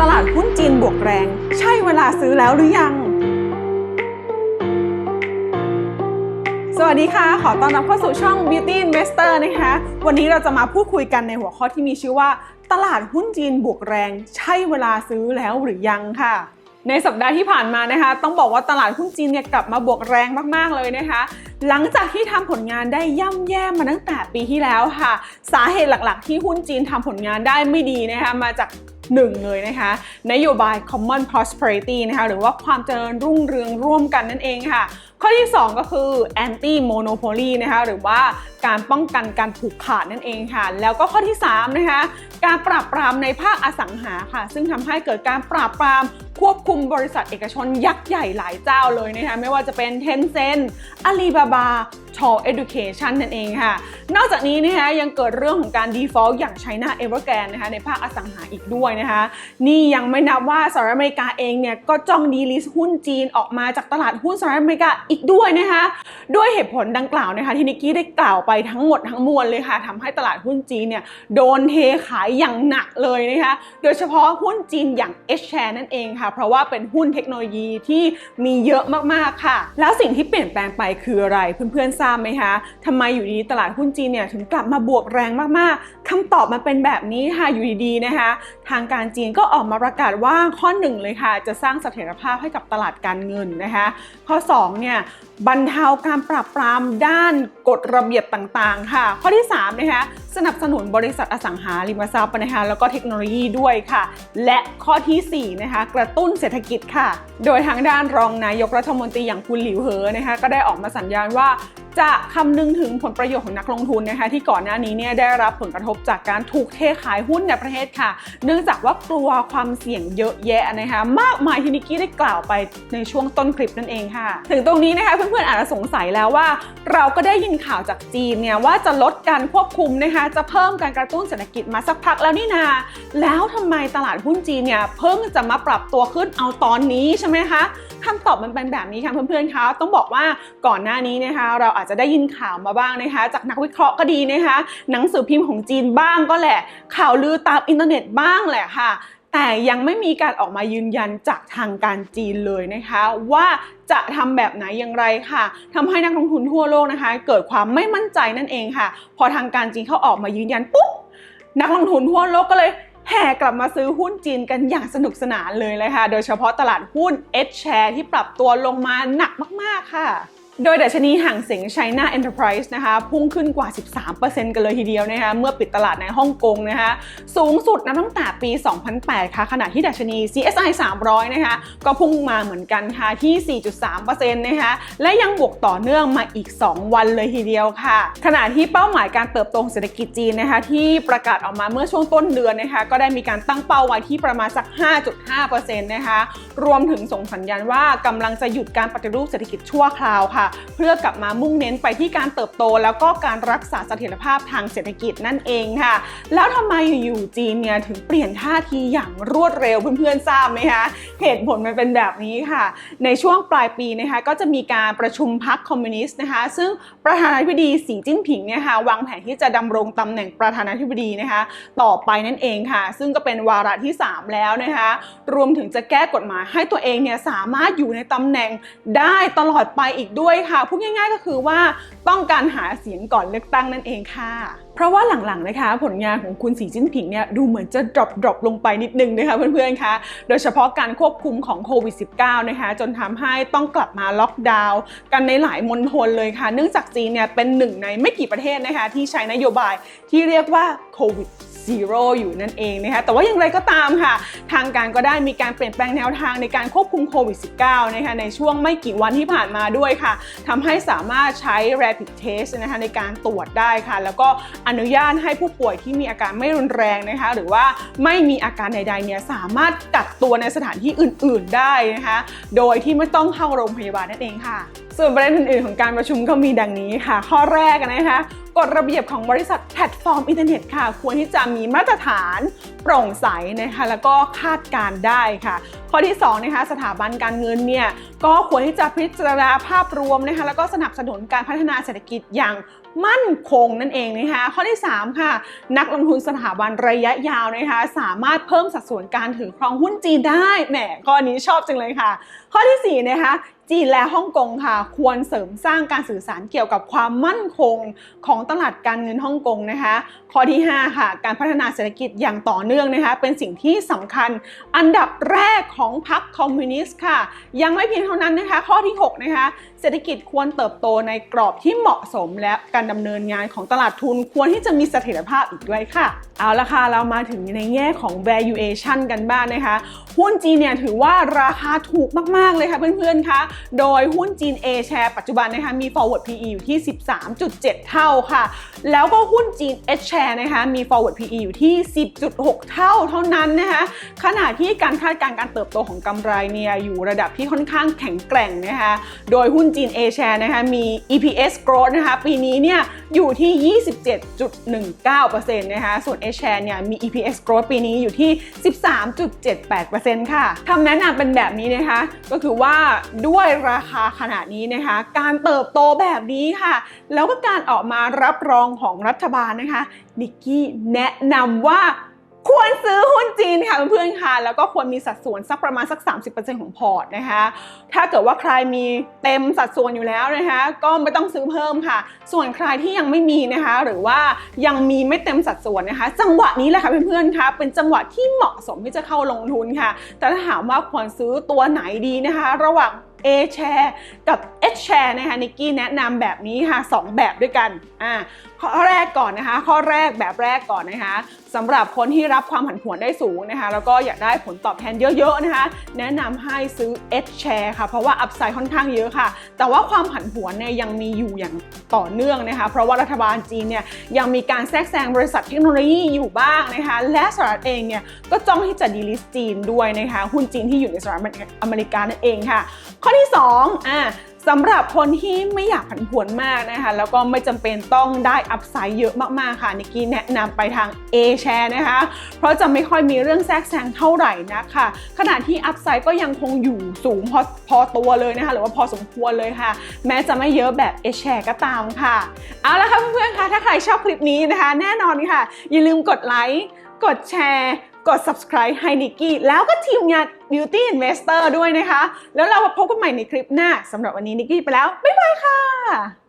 ตลาดหุ้นจีนบวกแรง ใช่เวลาซื้อแล้วหรือยัง สวัสดีค่ะ ขอต้อนรับเข้าสู่ช่อง Beauty Investor นะคะ วันนี้เราจะมาพูดคุยกันในหัวข้อที่มีชื่อว่า ตลาดหุ้นจีนบวกแรง ใช่เวลาซื้อแล้วหรือยังค่ะในสัปดาห์ที่ผ่านมานะคะ ต้องบอกว่าตลาดหุ้นจีนเนี่ยกลับมาบวกแรงมากๆเลยนะคะ หลังจากที่ทำผลงานได้ย่ำแย่มาตั้งแต่ปีที่แล้วค่ะ สาเหตุหลักๆ ที่หุ้นจีนทำผลงานได้ไม่ดีนะคะมาจาก หนึ่งเลยนะคะนโยบาย common prosperity นะคะหรือว่าความเจริญรุ่งเรืองร่วมกันนั่นเองค่ะ ข้อที่ 2 ก็คือ anti monopoly นะคะหรือว่าการป้องกันการผูกขาดนั่นเองค่ะ แล้วก็ข้อที่3นะคะการปราบปรามในภาคอสังหาค่ะ ซึ่งทำให้เกิดการปราบปราม ควบคุมบริษัทเอกชนยักษ์ใหญ่หลายเจ้าเลยนะคะไม่ว่าจะเป็น Tencent Alibaba c h o Education นั่นเองค่ะ นอกจากนี้นะคะยังเกิดเรื่องของการ default อย่าง China Evergrande นะคะในภาคอสังหาอีกด้วยนะคะนี่ยังไม่นับว่าสหรัฐอเมริกาเองเนี่ยก็จ้องดีลิสหุ้นจีนออกมาจากตลาดหุ้นสหรัฐอเมริกาอีกด้วยนะคะด้วยเหตุผลดังกล่าวนะคะที่นิกกี้ได้กล่าวไปทั้งหมดทั้งมวลเลยค่ะทำให้ตลาดหุ้นจีนเนี่ยโดนเทขายอย่างหนักเลยนะคะโดยเฉพาะหุ้นจีนอย่าง H share นั่นเองค่ะเพราะว่าเป็นหุ้นเทคโนโลยีที่มีเยอะมากๆค่ะ แล้วสิ่งที่เปลี่ยนแปลงไปคืออะไรเพื่อนๆทราบไหมคะทำไมอยู่ดีตลาดหุ้นจีนเนี่ยถึงกลับมาบวกแรงมากๆคำตอบมันเป็นแบบนี้ค่ะอยู่ดีๆนะคะ ทางการจีนก็ออกมาประกาศว่าข้อหนึ่งเลยค่ะ จะสร้างเสถียรภาพให้กับตลาดการเงินนะคะ ข้อ2เนี่ยบรรเทาการปราบปรามด้านกฎระเบียบต่างๆ ค่ะ ข้อที่3นะคะสนับสนุนบริษัทอสังหาริมทรัพย์นะคะแล้วก็เทคโนโลยีด้วยค่ะ และข้อทีสี่4นะคะกระตุ้นเศรษฐกิจค่ะ โดยทางด้านรองนายกรัฐมนตรีอย่างคุณหลิวเหอนะคะก็ได้ออกมาสัญญาณว่าจะคำนึงถึงผลประโยชน์ของนักลงทุนนะคะที่ก่อนหน้านี้เนี่ยได้รับผลกระทบจากการถูกเทขายหุ้นในประเทศค่ะ เนื่องจากว่ากลัวความเสี่ยงเยอะแยะนะคะมากมายที่นิกกี้ได้กล่าวไปในช่วงต้นคลิปนั่นเองค่ะ ถึงตรงนี้นะคะเพื่อนๆอาจจะสงสัยแล้วว่า เราก็ได้ยินข่าวจากจีนเนี่ยว่าจะลดการควบคุมนะคะจะเพิ่มการกระตุ้นเศรษฐกิจมาสักพักแล้วนี่นา แล้วทำไมตลาดหุ้นจีนเนี่ยเพิ่งจะมาปรับตัวขึ้นเอาตอนนี้ใช่ไหมคะคำตอบมันเป็นแบบนี้ค่ะเพื่อนๆคะต้องบอกว่าก่อนหน้านี้นะคะ เราอาจจะได้ยินข่าวมาบ้างนะคะ จากนักวิเคราะห์ก็ดีนะคะ หนังสือพิมพ์ของจีนบ้างก็แหละ ข่าวลือตามอินเทอร์เน็ตบ้างแหละค่ะ แต่ยังไม่มีการออกมายืนยันจากทางการจีนเลยนะคะ ว่าจะทำแบบไหนอย่างไรค่ะทำให้นักลงทุนทั่วโลกนะคะ เกิดความไม่มั่นใจนั่นเองค่ะ พอทางการจีนเขาออกมายืนยันปุ๊บนักลงทุนทั่วโลกก็เลยแห่กลับมาซื้อหุ้นจีนกันอย่างสนุกสนานเลยเลยค่ะ โดยเฉพาะตลาดหุ้น H share ที่ปรับตัวลงมาหนักมาก ๆ ค่ะ โดยดัชนีห่างเสียง China Enterprise นะคะพุ่งขึ้นกว่า 13%กันเลยทีเดียวนะคะเมื่อปิดตลาดในฮ่องกงนะคะสูงสุดนับตั้งแต่ปี 2008 ค่ะขณะที่ดัชนี CSI 300 นะคะก็พุ่งมาเหมือนกันค่ะที่ 4.3%นะคะและยังบวกต่อเนื่องมาอีก 2 วันเลยทีเดียวค่ะ ขณะที่เป้าหมายการเติบโตของเศรษฐกิจจีนนะคะที่ประกาศออกมาเมื่อช่วงต้นเดือนนะคะก็ได้มีการตั้งเป้าไว้ที่ประมาณสัก 5.5%นะคะรวมถึงส่งสัญญาณว่ากำลังจะหยุดการปฏิรูปเศรษฐกิจชั่วคราวค่ะเพื่อกลับมามุ่งเน้นไปที่การเติบโต แล้วก็การรักษาเสถียรภาพทางเศรษฐกิจนั่นเองค่ะ แล้วทำไมอยู่ๆจีนเนี่ยถึงเปลี่ยนท่าทีอย่างรวดเร็วเพื่อนๆทราบไหมคะเหตุผลมันเป็นแบบนี้ค่ะ ในช่วงปลายปีนะคะก็จะมีการประชุมพรรคคอมมิวนิสต์นะคะ ซึ่งประธานาธิบดีสีจิ้นผิงเนี่ยค่ะวางแผนที่จะดำรงตำแหน่งประธานาธิบดีนะคะ ต่อไปนั่นเองค่ะ ซึ่งก็เป็นวาระที่ 3 แล้วนะคะ รวมถึงจะแก้กฎหมายให้ตัวเองเนี่ยสามารถอยู่ในตำแหน่งได้ตลอดไปอีกด้วยค่ะพูดง่าย ๆ ก็คือว่าต้องการหาเสียงก่อนเลือกตั้งนั่นเองค่ะ เพราะว่าหลังๆนะคะ ผลงานของคุณสีจิ้นผิงเนี่ยดูเหมือนจะดรอปดรอปลงไปนิดนึงนะคะเพื่อนๆคะโดยเฉพาะการควบคุมของโควิด -19 นะคะ จนทำให้ต้องกลับมาล็อกดาวน์กันในหลายมณฑลเลยค่ะ เนื่องจากจีนเนี่ยเป็นหนึ่งในไม่กี่ประเทศนะคะ ที่ใช้นโยบายที่เรียกว่าโควิดซีโร่อยู่นั่นเองนะคะแต่ว่าอย่างไรก็ตามค่ะ ทางการก็ได้มีการเปลี่ยนแปลงแนวทางในการควบคุมโควิด -19 นะคะในช่วงไม่กี่วันที่ผ่านมาด้วยค่ะทำให้สามารถใช้ rapid test นะคะในการตรวจได้ค่ะ แล้วก็อนุญาตให้ผู้ป่วยที่มีอาการไม่รุนแรงนะคะ หรือว่าไม่มีอาการใดๆเนี่ยสามารถกักตัวในสถานที่อื่น ๆได้นะคะ โดยที่ไม่ต้องเข้าโรงพยาบาลนั่นเองค่ะ ส่วนประเด็นอื่นๆของการประชุมก็มีดังนี้ค่ะ ข้อแรกนะคะ กฎระเบียบของบริษัทแพลตฟอร์มอินเทอร์เน็ตค่ะ ควรที่จะมีมาตรฐานโปร่งใสนะคะแล้วก็คาดการได้ค่ะ ข้อที่2นะคะสถาบันการเงินเนี่ยก็ควรที่จะพิจารณาภาพรวมนะคะแล้วก็สนับสนุนการพัฒนาเศรษฐกิจอย่างมั่นคงนั่นเองนะคะข้อที่ 3 ค่ะ นักลงทุนสถาบันระยะยาวนะคะ สามารถเพิ่มสัดส่วนการถือครองหุ้นจีนได้แหมข้อนี้ชอบจังเลยค่ะ ข้อทีสี่4 นะคะจีนและฮ่องกงค่ะ ควรเสริมสร้างการสื่อสารเกี่ยวกับความมั่นคงของตลาดการเงินฮ่องกงนะคะ ข้อที่ 5 ค่ะ การพัฒนาเศรษฐกิจอย่างต่อเนื่องนะคะ เป็นสิ่งที่สำคัญอันดับแรกของพรรคคอมมิวนิสต์ค่ะ ยังไม่เพียงเท่านั้นนะคะ ข้อที่ 6 นะคะ เศรษฐกิจควรเติบโตในกรอบที่เหมาะสมและการดำเนินงานของตลาดทุนควรที่จะมีเสถียรภาพอีกด้วยค่ะ เอาละค่ะ เรามาถึงในแง่ของ valuation กันบ้างนะคะ หุ้นจีนเนี่ยถือว่าราคาถูกมาก ๆ เลยค่ะเพื่อนๆคะ โดยหุ้นจีน A share ปัจจุบันนะคะมี forward PE อยู่ที่ 13.7 เท่าค่ะแล้วก็หุ้นจีน H share นะคะ มี forward PE อยู่ที่ 10.6 เท่าเท่านั้นนะคะ ขณะที่การคาดการณ์การเติบโตของกำไรเนี่ยอยู่ระดับที่ค่อนข้างแข็งแกร่งนะคะ โดยหุ้นจีน A share นะคะ มี EPS growth นะคะ ปีนี้เนี่ยอยู่ที่ 27.19%นะคะ ส่วน H share เนี่ยมี EPS growth ปีนี้อยู่ที่ 13.78%ค่ะคำแนะนำเป็นแบบนี้นะคะ ก็คือว่าด้วยราคาขนาดนี้นะคะ การเติบโตแบบนี้ค่ะ แล้วก็การออกมารับรองของรัฐบาลนะคะนิกกี้แนะนำว่าควรซื้อหุ้นจีนค่ะเพื่อนๆค่ะ แล้วก็ควรมีสัดส่วนสักประมาณสัก 30%ของพอร์ตนะคะ ถ้าเกิดว่าใครมีเต็มสัดส่วนอยู่แล้วนะคะ ก็ไม่ต้องซื้อเพิ่มค่ะ ส่วนใครที่ยังไม่มีนะคะ หรือว่ายังมีไม่เต็มสัดส่วนนะคะ จังหวะนี้แหละค่ะเพื่อนๆค่ะเป็นจังหวะที่เหมาะสมที่จะเข้าลงทุนค่ะ แต่ถ้าถามว่าควรซื้อตัวไหนดีนะคะ ระหว่าง A share กับ H share นะคะนิกกี้แนะนำแบบนี้ค่ะ 2 แบบด้วยกันอ่าข้อแรกก่อนนะคะ ข้อแรกแบบแรกก่อนนะคะสำหรับคนที่รับความผันผวนได้สูงนะคะแล้วก็อยากได้ผลตอบแทนเยอะๆนะคะ แนะนำให้ซื้อ H share ค่ะ เพราะว่าอัพไซด์ค่อนข้างเยอะค่ะ แต่ว่าความผันผวนเนี่ยยังมีอยู่อย่างต่อเนื่องนะคะเพราะว่ารัฐบาลจีนเนี่ยยังมีการแทรกแซงบริษัทเทคโนโลยีอยู่บ้างนะคะและสหรัฐเองเนี่ยก็จ้องที่จะดีลิสต์จีนด้วยนะคะหุ้นจีนที่อยู่ในสหรัฐอเมริกานั่นเองค่ะข้อที่2อ่าสำหรับคนที่ไม่อยากผันผวนมากนะคะ แล้วก็ไม่จำเป็นต้องได้อัพไซด์เยอะมากๆค่ะนิกกี้แนะนำไปทาง A share นะคะ เพราะจะไม่ค่อยมีเรื่องแทรกแซงเท่าไหร่นะคะขณะที่อัพไซด์ก็ยังคงอยู่สูงพอพอตัวเลยนะคะ หรือว่าพอสมควรเลยค่ะ แม้จะไม่เยอะแบบ A share ก็ตามค่ะ เอาละค่ะเพื่อนๆคะถ้าใครชอบคลิปนี้นะคะ แน่นอนค่ะ อย่าลืมกดไลค์กดแชร์ กด subscribe ให้นิกกี้แล้วก็ทีมงาน Beauty Investor ด้วยนะคะ แล้วเรามาพบกันใหม่ในคลิปหน้าสำหรับวันนี้นิกกี้ไปแล้ว บ๊ายบายค่ะ